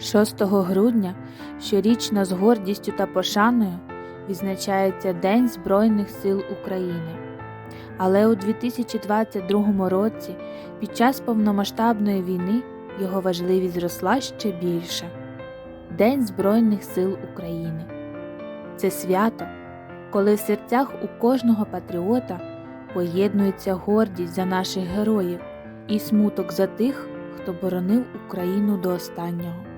6 грудня щорічно з гордістю та пошаною відзначається День Збройних сил України. Але у 2022 році, під час повномасштабної війни, його важливість зросла ще більше. День Збройних сил України. Це свято, коли в серцях у кожного патріота поєднується гордість за наших героїв і смуток за тих, хто боронив Україну до останнього.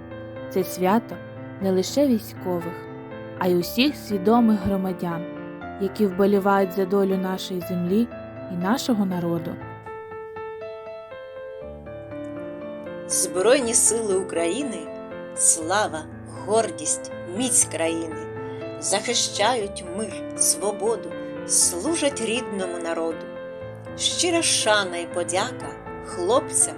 Це свято не лише військових, а й усіх свідомих громадян, які вболівають за долю нашої землі і нашого народу. Збройні сили України, слава, гордість, міць країни, захищають мир, свободу, служать рідному народу. Щира шана і подяка хлопцям,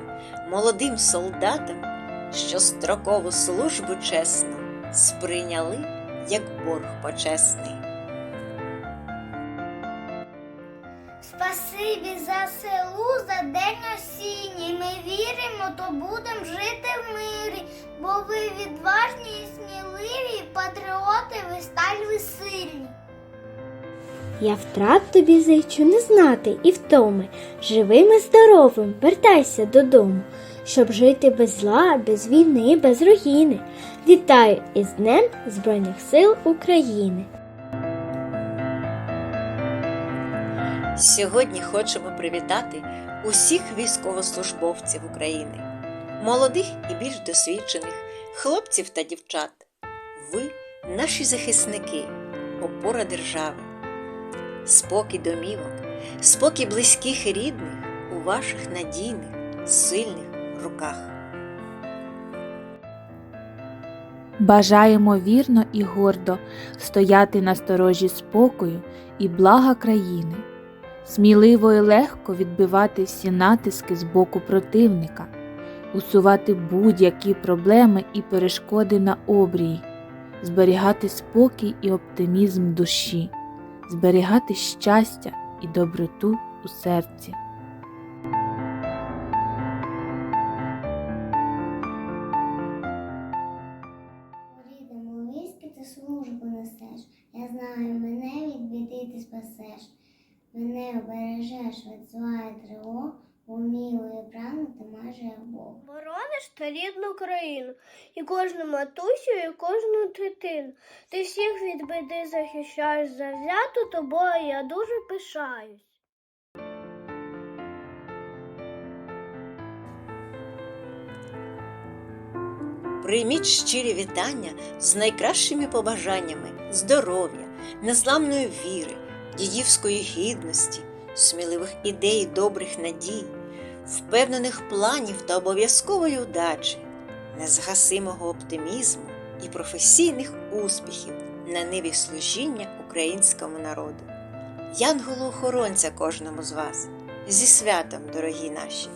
молодим солдатам, що строкову службу чесну сприйняли як борг почесний. Спасибі за селу, за день осінній. Ми віримо, то будемо жити в мирі, бо ви відважні і сміливі, патріоти, ви сталь сильні. Я втрат тобі зичу не знати і втоми. Живим і здоровим вертайся додому, щоб жити без зла, без війни, без руїни. Вітаю із Днем Збройних сил України! Сьогодні хочемо привітати усіх військовослужбовців України, молодих і більш досвідчених, хлопців та дівчат. Ви наші захисники, опора держави, спокій домівок, спокій близьких і рідних у ваших надійних, сильних руках. Бажаємо вірно і гордо стояти на сторожі спокою і блага країни, сміливо і легко відбивати всі натиски з боку противника, усувати будь-які проблеми і перешкоди на обрії, зберігати спокій і оптимізм душі, зберігати щастя і доброту у серці. Знаю, мене від біди ти спасеш. Мене обережеш від зла і тривог, бо прагну ти майже Бог. Борониш та рідну країну, і кожну матусю, і кожну дитину. Ти всіх від біди захищаєш завзято, тобою я дуже пишаюсь. Прийміть щирі вітання з найкращими побажаннями здоров'я, незламної віри, дідівської гідності, сміливих ідей, добрих надій, впевнених планів та обов'язкової удачі, незгасимого оптимізму і професійних успіхів на ниві служіння українському народу. Янголу-охоронця кожному з вас. Зі святом, дорогі наші!